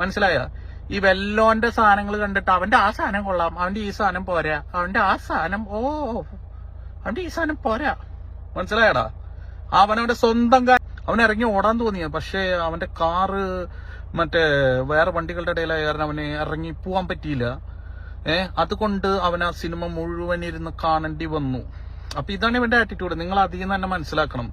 മനസ്സിലായ? ഈ വെല്ലോന്റെ സാധനങ്ങൾ കണ്ടിട്ട് അവന്റെ ആ സാധനം കൊള്ളാം അവന്റെ ഈ സാധനം പോരാ അവന്റെ ആ സാധനം ഓ അവന്റെ ഈ സാധനം പോരാ. മനസ്സിലായടാ? അവനവന്റെ സ്വന്തം അവൻ ഇറങ്ങി ഓടാൻ തോന്നിയ പക്ഷേ അവന്റെ കാറ് മറ്റേ വേറെ വണ്ടികളുടെ ഇടയിലായ കാരണം അവന് ഇറങ്ങി പോവാൻ പറ്റിയില്ല. ഏഹ് അതുകൊണ്ട് അവൻ ആ സിനിമ മുഴുവൻ ഇരുന്ന് കാണേണ്ടി വന്നു. അപ്പൊ ഇതാണ് ഇവന്റെ ആറ്റിറ്റ്യൂഡ് നിങ്ങൾ അധികം തന്നെ മനസ്സിലാക്കണം.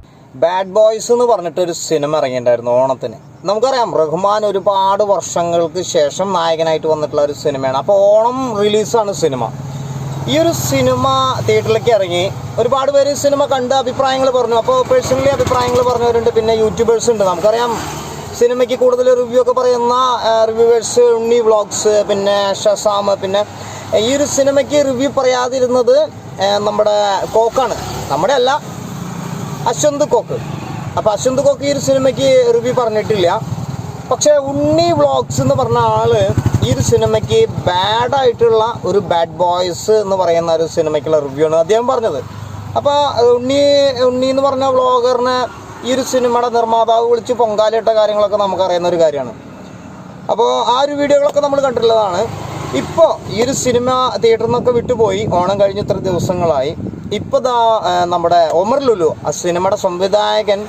ബാഡ് ബോയ്സ് എന്ന് പറഞ്ഞിട്ട് ഒരു സിനിമ ഇറങ്ങിയിട്ടുണ്ടായിരുന്നു ഓണത്തിന്. നമുക്കറിയാം റഹ്മാൻ ഒരുപാട് വർഷങ്ങൾക്ക് ശേഷം നായകനായിട്ട് വന്നിട്ടുള്ള ഒരു സിനിമയാണ് അപ്പോൾ ഓണം റിലീസാണ് സിനിമ ഈ ഒരു സിനിമ തിയേറ്ററിലേക്ക് ഇറങ്ങി ഒരുപാട് പേര് സിനിമ കണ്ട് അഭിപ്രായങ്ങൾ പറഞ്ഞു. അപ്പോൾ പേഴ്സണലി അഭിപ്രായങ്ങൾ പറഞ്ഞവരുണ്ട് പിന്നെ യൂട്യൂബേഴ്സ് ഉണ്ട്. നമുക്കറിയാം സിനിമയ്ക്ക് കൂടുതൽ റിവ്യൂ ഒക്കെ പറയുന്ന റിവ്യൂവേഴ്സ് ഉണ്ണി വ്ളോഗ്സ് പിന്നെ ഷസാമ് പിന്നെ ഈ ഒരു സിനിമയ്ക്ക് റിവ്യൂ പറയാതിരുന്നത് നമ്മുടെ കോക്കാണ്. നമ്മുടെ അല്ല അശ്വന്ത് കോക്ക്. അപ്പോൾ അശ്വന്ത് കോക്ക് ഈ ഒരു സിനിമയ്ക്ക് റിവ്യൂ പറഞ്ഞിട്ടില്ല. പക്ഷേ ഉണ്ണി വ്ളോഗ്സ് എന്ന് പറഞ്ഞ ആൾ ഈ ഒരു സിനിമയ്ക്ക് ബാഡായിട്ടുള്ള ഒരു ബാഡ് ബോയ്സ് എന്ന് പറയുന്ന ഒരു സിനിമയ്ക്കുള്ള റിവ്യൂ ആണ് അദ്ദേഹം പറഞ്ഞത്. അപ്പോൾ ഉണ്ണി ഉണ്ണി എന്ന് പറഞ്ഞ വ്ളോഗറിനെ ഈ ഒരു സിനിമയുടെ നിർമ്മാതാവ് വിളിച്ച് പൊങ്കാലിട്ട കാര്യങ്ങളൊക്കെ നമുക്ക് നമുക്കറിയുന്ന ഒരു കാര്യമാണ്. അപ്പോൾ ആ ഒരു വീഡിയോകളൊക്കെ നമ്മൾ കണ്ടിട്ടുള്ളതാണ്. ഇപ്പോൾ ഈ ഒരു സിനിമ തിയേറ്ററിൽ നിന്നൊക്കെ വിട്ടുപോയി. ഓണം കഴിഞ്ഞ ഇത്ര ദിവസങ്ങളായി. ഇപ്പോൾ ദാ നമ്മുടെ ഒമർ ലുലു ആ സിനിമയുടെ സംവിധായകൻ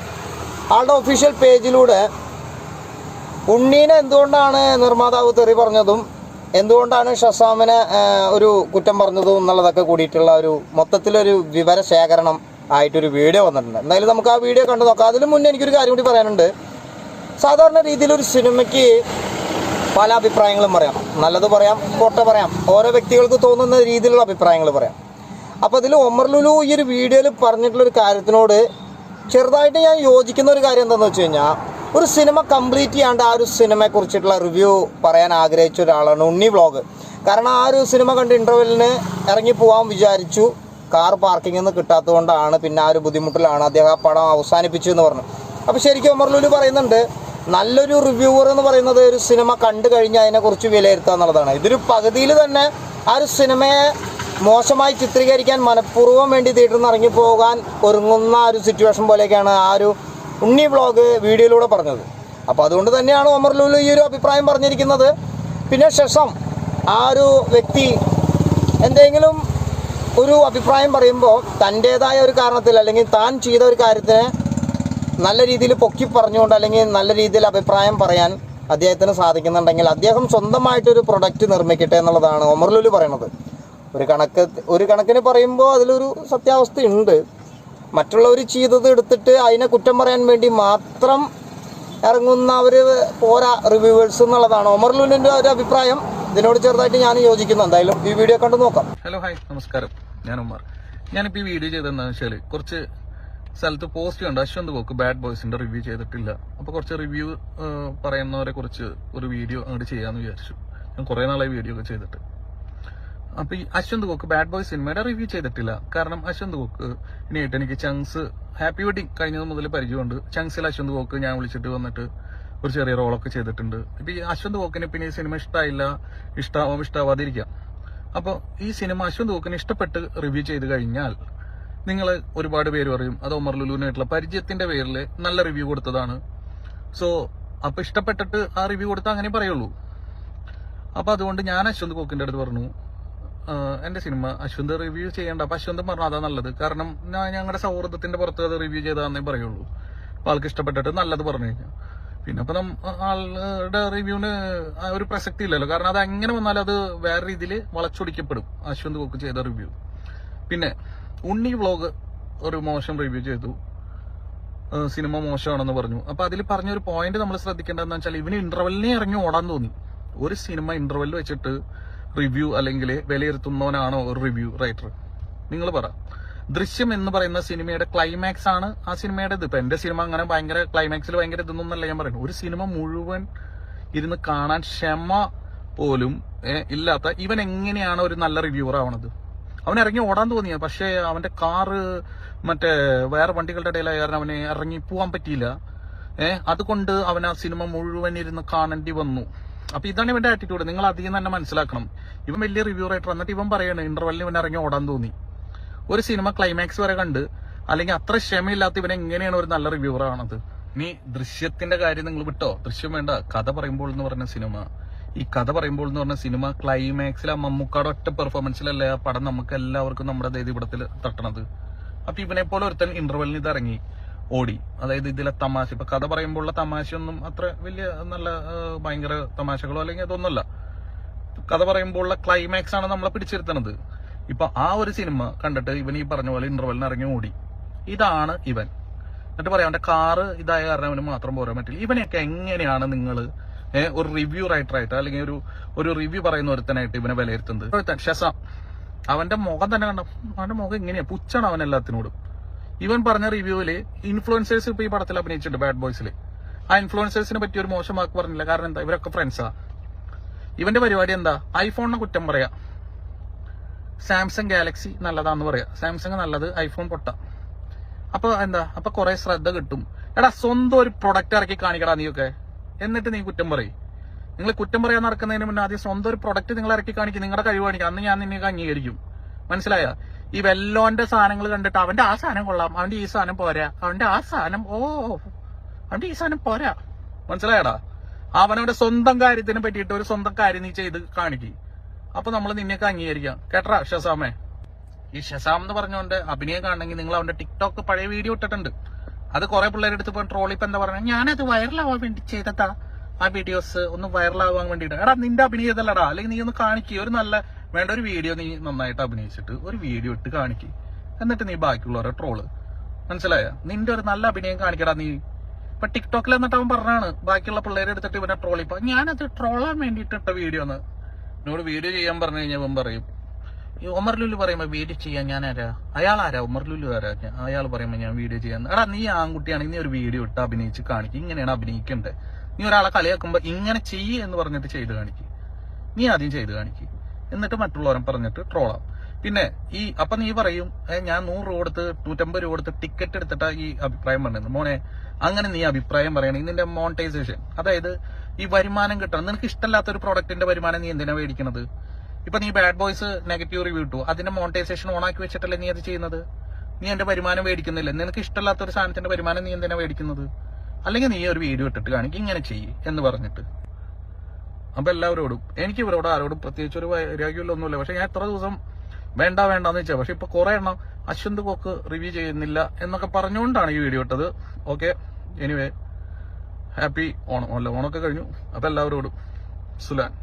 ആളുടെ ഒഫീഷ്യൽ പേജിലൂടെ ഉണ്ണീനെ എന്തുകൊണ്ടാണ് നിർമ്മാതാവ് തെറി പറഞ്ഞതും എന്തുകൊണ്ടാണ് ഷസാമിനെ ഒരു കുറ്റം പറഞ്ഞതും എന്നുള്ളതൊക്കെ കൂടിയിട്ടുള്ള ഒരു മൊത്തത്തിലൊരു വിവര ശേഖരണം ആയിട്ടൊരു വീഡിയോ വന്നിട്ടുണ്ട്. എന്തായാലും നമുക്ക് ആ വീഡിയോ കണ്ടു നോക്കാം. അതിന് മുന്നേ എനിക്കൊരു കാര്യം കൂടി പറയാനുണ്ട്. സാധാരണ രീതിയിൽ ഒരു സിനിമയ്ക്ക് പല അഭിപ്രായങ്ങളും പറയാം. നല്ലത് പറയാം പൊട്ട പറയാം. ഓരോ വ്യക്തികൾക്ക് തോന്നുന്ന രീതിയിലുള്ള അഭിപ്രായങ്ങൾ പറയാം. അപ്പോൾ അതിൽ ഒമർ ലുലു ഈ ഒരു വീഡിയോയിൽ പറഞ്ഞിട്ടുള്ള ഒരു കാര്യത്തിനോട് ചെറുതായിട്ട് ഞാൻ യോജിക്കുന്ന ഒരു കാര്യം എന്താണെന്ന് വെച്ച് കഴിഞ്ഞാൽ ഒരു സിനിമ കംപ്ലീറ്റ് ചെയ്യാണ്ട് ആ ഒരു സിനിമയെ കുറിച്ചിട്ടുള്ള റിവ്യൂ പറയാൻ ആഗ്രഹിച്ച ഒരാളാണ് ഉണ്ണി വ്ളോഗ്. കാരണം ആ ഒരു സിനിമ കണ്ട് ഇന്റർവെല്ലിന് ഇറങ്ങി പോകാൻ വിചാരിച്ചു. കാർ പാർക്കിംഗ് ഒന്നും കിട്ടാത്തതുകൊണ്ടാണ് പിന്നെ ആ ഒരു ബുദ്ധിമുട്ടിലാണ് അദ്ദേഹം ആ പടം അവസാനിപ്പിച്ചു എന്ന് പറഞ്ഞു. അപ്പോൾ ശരിക്കും ഒമർ ലുലു പറയുന്നുണ്ട് നല്ലൊരു റിവ്യൂവർ എന്ന് പറയുന്നത് ഒരു സിനിമ കണ്ടു കഴിഞ്ഞ് അതിനെക്കുറിച്ച് വിലയിരുത്തുക എന്നുള്ളതാണ്. ഇതൊരു പകുതിയിൽ തന്നെ ആ ഒരു സിനിമയെ മോശമായി ചിത്രീകരിക്കാൻ മനഃപൂർവം വേണ്ടി തിയേറ്ററിൽ നിന്ന് ഇറങ്ങി പോകാൻ ഒരുങ്ങുന്ന ഒരു സിറ്റുവേഷൻ പോലെയൊക്കെയാണ് ആ ഒരു ഉണ്ണി വ്ളോഗ് വീഡിയോയിലൂടെ പറഞ്ഞത്. അപ്പോൾ അതുകൊണ്ട് തന്നെയാണ് ഒമർ ലുലു ഈ ഒരു അഭിപ്രായം പറഞ്ഞിരിക്കുന്നത്. പിന്നെ ശേഷം ആ ഒരു വ്യക്തി എന്തെങ്കിലും ഒരു അഭിപ്രായം പറയുമ്പോൾ തന്റേതായ ഒരു കാരണത്തിൽ അല്ലെങ്കിൽ താൻ ചെയ്ത ഒരു കാര്യത്തിനെ നല്ല രീതിയിൽ പൊക്കി പറഞ്ഞുകൊണ്ട് അല്ലെങ്കിൽ നല്ല രീതിയിൽ അഭിപ്രായം പറയാൻ അദ്ദേഹത്തിന് സാധിക്കുന്നുണ്ടെങ്കിൽ അദ്ദേഹം സ്വന്തമായിട്ടൊരു പ്രൊഡക്റ്റ് നിർമ്മിക്കട്ടെ എന്നുള്ളതാണ് ഒമർലുലു പറയണത്. ഒരു കണക്ക് ഒരു കണക്കിന് പറയുമ്പോൾ അതിലൊരു സത്യാവസ്ഥയുണ്ട്. മറ്റുള്ളവർ ചെയ്തത് എടുത്തിട്ട് അതിനെ കുറ്റം പറയാൻ വേണ്ടി മാത്രം ഇറങ്ങുന്ന ഒരു പോരാ റിവ്യൂവേഴ്സ് എന്നുള്ളതാണ് ഒമർ ലുലുവിന്റെ ഒരു അഭിപ്രായം. ഇതിനോട് ചെറുതായിട്ട് ഞാൻ യോജിക്കുന്നു. എന്തായാലും ഈ വീഡിയോ കണ്ടു നോക്കാം. ഹലോ ഹായ് നമസ്കാരം. ഞാൻ ഉമർ. ഞാനിപ്പോൾ ഈ വീഡിയോ ചെയ്തതെന്താണെന്ന് വെച്ചാൽ കുറച്ച് സ്ഥലത്ത് പോസ്റ്റ് കണ്ട് അശ്വന്ത് കോക്ക് ബാഡ് ബോയ്സിന്റെ റിവ്യൂ ചെയ്തിട്ടില്ല. അപ്പൊ കുറച്ച് റിവ്യൂ പറയുന്നവരെ കുറിച്ച് ഒരു വീഡിയോ അങ്ങോട്ട് ചെയ്യാന്ന് വിചാരിച്ചു. ഞാൻ കുറെ നാളായി വീഡിയോ ഒക്കെ ചെയ്തിട്ട്. അപ്പൊ ഈ അശ്വന്ത് കോക്ക് ബാഡ് ബോയ് സിനിമയുടെ റിവ്യൂ ചെയ്തിട്ടില്ല. കാരണം അശ്വന്ത് കോക്ക് ഇനിയായിട്ട് എനിക്ക് ചങ്സ് ഹാപ്പി വെഡിങ് കഴിഞ്ഞത് മുതൽ പരിചയമുണ്ട്. ചങ്സിൽ അശ്വന്ത് കോക്ക് ഞാൻ വിളിച്ചിട്ട് വന്നിട്ട് ഒരു ചെറിയ റോളൊക്കെ ചെയ്തിട്ടുണ്ട്. ഇപ്പൊ ഈ അശ്വന്ത് കോക്കിന് പിന്നെ ഈ സിനിമ ഇഷ്ടമായില്ല ഇഷ്ടാവും ഇഷ്ടാവാതിരിക്കാം. അപ്പോൾ ഈ സിനിമ അശ്വന്ത് കോക്കിന് ഇഷ്ടപ്പെട്ട് റിവ്യൂ ചെയ്ത് കഴിഞ്ഞാൽ നിങ്ങൾ ഒരുപാട് പേര് പറയും അത് ഒമർ ലുലുവിനായിട്ടുള്ള പരിചയത്തിന്റെ പേരിൽ നല്ല റിവ്യൂ കൊടുത്തതാണ്. സോ അപ്പൊ ഇഷ്ടപ്പെട്ടിട്ട് ആ റിവ്യൂ കൊടുത്താൽ അങ്ങനെ പറയുള്ളൂ. അപ്പൊ അതുകൊണ്ട് ഞാൻ അശ്വന്ത് കോക്കിന്റെ അടുത്ത് പറഞ്ഞു എന്റെ സിനിമ അശ്വന്ത് റിവ്യൂ ചെയ്യേണ്ട. അപ്പൊ അശ്വന്ത് പറഞ്ഞു അതാ നല്ലത്. കാരണം ഞാൻ ഞങ്ങളുടെ സൗഹൃദത്തിന്റെ പുറത്ത് അത് റിവ്യൂ ചെയ്താന്നേ പറയുള്ളൂ. അപ്പൊ ആൾക്ക് ഇഷ്ടപ്പെട്ടിട്ട് നല്ലത് പറഞ്ഞു കഴിഞ്ഞാൽ പിന്നെ അപ്പൊ ആളുടെ റിവ്യൂവിന് ഒരു പ്രസക്തി ഇല്ലല്ലോ. കാരണം അത് എങ്ങനെ വന്നാലും അത് വേറെ രീതിയിൽ വളച്ചൊടിക്കപ്പെടും അശ്വന്ത് കോക്ക് ചെയ്ത റിവ്യൂ പിന്നെ ഉണ്ണി വ്ളോഗ് ഒരു മോശം റിവ്യൂ ചെയ്തു. സിനിമ മോശമാണെന്ന് പറഞ്ഞു. അപ്പൊ അതിൽ പറഞ്ഞ ഒരു പോയിന്റ് നമ്മൾ ശ്രദ്ധിക്കേണ്ടതെന്ന് വെച്ചാൽ ഇവന് ഇന്റർവെല്ലിനെ ഇറങ്ങി ഓടാൻ തോന്നി. ഒരു സിനിമ ഇന്റർവെൽ വെച്ചിട്ട് റിവ്യൂ അല്ലെങ്കിൽ വിലയിരുത്തുന്നവനാണോ ഒരു റിവ്യൂ റൈറ്റർ നിങ്ങൾ പറ. ദൃശ്യം എന്ന് പറയുന്ന സിനിമയുടെ ക്ലൈമാക്സ് ആണ് ആ സിനിമയുടെ ഇത് ഇപ്പൊ എന്റെ സിനിമ അങ്ങനെ ഭയങ്കര ക്ലൈമാക്സിൽ ഭയങ്കര ഇതൊന്നല്ല ഞാൻ പറയുന്നത്. ഒരു സിനിമ മുഴുവൻ ഇരുന്ന് കാണാൻ ക്ഷമ പോലും ഇല്ലാത്ത ഇവൻ എങ്ങനെയാണ് ഒരു നല്ല റിവ്യൂവർ ആവണത്? അവൻ ഇറങ്ങി ഓടാൻ തോന്നിയ. പക്ഷേ അവന്റെ കാറ് മറ്റേ വേറെ വണ്ടികളുടെ ഇടയിലായ കാരണം അവന് ഇറങ്ങി പോവാൻ പറ്റിയില്ല. ഏഹ് അതുകൊണ്ട് അവൻ ആ സിനിമ മുഴുവൻ ഇരുന്ന് കാണേണ്ടി വന്നു. അപ്പൊ ഇതാണ് ഇവന്റെ ആറ്റിറ്റ്യൂഡ് നിങ്ങൾ അധികം തന്നെ മനസ്സിലാക്കണം. ഇവൻ വലിയ റിവ്യൂ റൈറ്റർ എന്നിട്ട് ഇവൻ പറയാണ് ഇന്റർവെല്ലിന് ഇവൻ ഇറങ്ങി ഓടാൻ തോന്നി. ഒരു സിനിമ ക്ലൈമാക്സ് വരെ കണ്ട് അല്ലെങ്കിൽ അത്ര ക്ഷമയില്ലാത്ത ഇവൻ എങ്ങനെയാണ് ഒരു നല്ല റിവ്യൂവർ ആണത് ഇനി ദൃശ്യത്തിന്റെ കാര്യം നിങ്ങൾ വിട്ടോ? ദൃശ്യം വേണ്ട. കഥ പറയുമ്പോൾ എന്ന് പറഞ്ഞ സിനിമ. ഈ കഥ പറയുമ്പോൾ എന്ന് പറഞ്ഞ സിനിമ ക്ലൈമാക്സിൽ ആ മമ്മൂക്കാട് ഒറ്റ പെർഫോമൻസിലല്ലേ ആ പടം നമുക്ക് എല്ലാവർക്കും നമ്മുടെ ദേതിപടത്തിൽ തട്ടണത്. അപ്പൊ ഇവനെ പോലെ ഒരുത്തൻ ഇന്റർവെല്ലിന് ഇത് ഇറങ്ങി ഓടി. അതായത് ഇതിലെ തമാശ. ഇപ്പൊ കഥ പറയുമ്പോഴുള്ള തമാശയൊന്നും അത്ര വലിയ നല്ല ഭയങ്കര തമാശകളോ അല്ലെങ്കിൽ അതൊന്നുമല്ല. കഥ പറയുമ്പോഴുള്ള ക്ലൈമാക്സ് ആണ് നമ്മളെ പിടിച്ചിരുത്തണത്. ഇപ്പൊ ആ ഒരു സിനിമ കണ്ടിട്ട് ഇവൻ ഈ പറഞ്ഞ പോലെ ഇന്റർവെല്ലിന് ഇറങ്ങി ഓടി. ഇതാണ് ഇവൻ. എന്നിട്ട് പറയാം അവന്റെ കാറ് ഇതായ കാരണം അവന് മാത്രം പോരാൻ പറ്റില്ല. ഇവനെയൊക്കെ എങ്ങനെയാണ് നിങ്ങൾ ഒരു റിവ്യൂ റൈറ്റർ റൈറ്ററായിട്ട് അല്ലെങ്കിൽ ഒരു ഒരു റിവ്യൂ പറയുന്ന ഒരുത്തനായിട്ട് ഇവനെ വിലയിരുത്തുന്നത്. ഒരുത്തൻ ഷെസാം അവന്റെ മുഖം തന്നെ കണ്ട? അവന്റെ മുഖം ഇങ്ങനെയാ. പുച്ചാണ് അവൻ എല്ലാത്തിനോടും. ഇവൻ പറഞ്ഞ റിവ്യൂവിൽ ഇൻഫ്ലുവൻസേഴ്സ് ഇപ്പൊ ഈ പടത്തിൽ അഭിനയിച്ചിട്ടുണ്ട് ബാഡ് ബോയ്സിൽ ആ ഇൻഫ്ലുവൻസേഴ്സിനെ പറ്റി ഒരു മോശം വാക്ക് പറഞ്ഞില്ല. കാരണം എന്താ? ഇവരൊക്കെ ഫ്രണ്ട്സാ ഇവന്റെ പരിപാടി എന്താ? ഐഫോണിനെ കുറ്റം പറയാ. സാംസങ് ഗാലക്സി നല്ലതാന്ന് പറയാ. സാംസങ് നല്ലത് ഐഫോൺ പൊട്ട. അപ്പൊ എന്താ? അപ്പൊ കുറെ ശ്രദ്ധ കിട്ടും. എടാ സ്വന്തം ഒരു പ്രൊഡക്റ്റ് ഇറക്കി കാണിക്കടാ നീയൊക്കെ. എന്നിട്ട് നീ കുറ്റം പറയും. നിങ്ങൾ കുറ്റം പറയാൻ നടക്കുന്നതിന് മുന്നേ ആദ്യം സ്വന്തം ഒരു പ്രൊഡക്റ്റ് നിങ്ങൾ ഇറക്കി കാണിക്കും. നിങ്ങളുടെ കഴിവ് കാണിക്കും. അന്ന് ഞാൻ നിന്നെ അംഗീകരിക്കും. മനസ്സിലായ? ഈ വെല്ലോന്റെ സാധനങ്ങൾ കണ്ടിട്ട് അവന്റെ ആ സാധനം കൊള്ളാം. അവന്റെ ഈ സാധനം പോരാ. അവന്റെ ആ സാധനം ഓ അവന്റെ ഈ സാധനം പോരാ. മനസ്സിലായടാ? അവനവന്റെ സ്വന്തം കാര്യത്തിനെ പറ്റിയിട്ട് ഒരു സ്വന്തം കാര്യം നീ ചെയ്ത് കാണിക്കും. അപ്പൊ നമ്മൾ നിന്നെയൊക്കെ അംഗീകരിക്കാം. കേട്ടറാ ഷസാമേ? ഈ ഷസാം എന്ന് പറഞ്ഞുകൊണ്ട് അഭിനയം കാണണമെങ്കിൽ നിങ്ങൾ അവന്റെ ടിക്ടോക്ക് പഴയ വീഡിയോ ഇട്ടിട്ടുണ്ട്. അത് കുറെ പിള്ളേരുടെ അടുത്ത് പോയി ട്രോൾ ഇപ്പൊ എന്താ പറയുക ഞാനത് വൈറലാവാൻ വേണ്ടി ചെയ്തതാ. ആ വീഡിയോസ് ഒന്ന് വൈറലാവാൻ വേണ്ടിയിട്ട്. എടാ നിന്റെ അഭിനയതല്ലടാ. അല്ലെങ്കിൽ നീ ഒന്ന് കാണിക്കുക ഒരു നല്ല വേണ്ട ഒരു വീഡിയോ നീ നന്നായിട്ട് അഭിനയിച്ചിട്ട് ഒരു വീഡിയോ ഇട്ട് കാണിക്കുക എന്നിട്ട് നീ ബാക്കിയുള്ളവരെ ട്രോൾ മനസ്സിലായ? നിന്റെ ഒരു നല്ല അഭിനയം കാണിക്കടാ നീ. ഇപ്പൊ ടിക്ടോക്കിൽ എന്നിട്ട് അവൻ പറഞ്ഞാണ് ബാക്കിയുള്ള പിള്ളേരെ എടുത്തിട്ട് ഇവനെ ട്രോളിപ്പോ ഞാനത് ട്രോളാൻ വേണ്ടിയിട്ട് ഇട്ട വീഡിയോ എന്ന് എന്നോട് വീഡിയോ ചെയ്യാൻ പറഞ്ഞു കഴിഞ്ഞാൽ അവൻ പറയും ഈ ഉമർ ലുലു വീഡിയോ ചെയ്യാൻ ഞാൻ ആരാ? അയാൾ ആരാ ഉമർ ലുലു ആരാ? അയാൾ പറയുമ്പോ ഞാൻ വീഡിയോ ചെയ്യാൻ എടാ നീ ആൺകുട്ടിയാണെങ്കിൽ നീ ഒരു വീഡിയോ ഇട്ട് അഭിനയിച്ച് കാണിക്കും. ഇങ്ങനെയാണ് അഭിനയിക്കേണ്ടത് നീ ഒരാളെ കളിയാക്കുമ്പോ ഇങ്ങനെ ചെയ്യ് എന്ന് പറഞ്ഞിട്ട് ചെയ്ത് കാണിക്കും. നീ ആദ്യം ചെയ്ത് കാണിക്കും. എന്നിട്ട് മറ്റുള്ളവരെ പറഞ്ഞിട്ട് ട്രോളാം. പിന്നെ ഈ അപ്പൊ നീ പറയും ഞാൻ നൂറ് രൂപ കൊടുത്ത് നൂറ്റമ്പത് രൂപ കൊടുത്ത് ടിക്കറ്റ് എടുത്തിട്ടാ ഈ അഭിപ്രായം പറഞ്ഞത്. മോനെ അങ്ങനെ നീ അഭിപ്രായം പറയണെങ്കിൽ നിന്റെ മോണിറ്റൈസേഷൻ. അതായത് ഈ വരുമാനം കിട്ടണം. നിനക്ക് ഇഷ്ടമല്ലാത്ത ഒരു പ്രോഡക്റ്റിന്റെ വരുമാനം നീ എന്തിനാ മേടിക്കുന്നത് ഇപ്പൊ നീ ബാഡ് ബോയ്സ് നെഗറ്റീവ് റിവ്യൂ ഇട്ടു. അതിന്റെ മോണിറ്റൈസേഷൻ ഓൺ ആക്കി വെച്ചിട്ടല്ലേ നീ അത് ചെയ്യുന്നത്? നീ എന്റെ വരുമാനം മേടിക്കുന്നില്ല? നിനക്ക് ഇഷ്ടമല്ലാത്ത ഒരു സാധനത്തിന്റെ വരുമാനം നീ എന്തിനാ മേടിക്കുന്നത്? അല്ലെങ്കിൽ നീ ഒരു വീഡിയോ ഇട്ടിട്ട് കാണിക്കും ഇങ്ങനെ ചെയ്യ് എന്ന് പറഞ്ഞിട്ട്. അപ്പൊ എല്ലാവരോടും എനിക്ക് ഇവരോട് ആരോടും പ്രത്യേകിച്ച് ഒരു വൈരാഗ്യമൊന്നുമില്ല പക്ഷെ ഞാൻ എത്ര ദിവസം വേണ്ട വേണ്ടെന്ന് വെച്ചാൽ പക്ഷെ ഇപ്പൊ കുറെ എണ്ണം അശ്വന്ത് കോക്ക് റിവ്യൂ ചെയ്യുന്നില്ല എന്നൊക്കെ പറഞ്ഞുകൊണ്ടാണ് ഈ വീഡിയോ ഇട്ടത്. Okay anyway happy Onam. അല്ല ഓണമൊക്കെ കഴിഞ്ഞു. അപ്പൊ എല്ലാവരോടും സുലാൻ.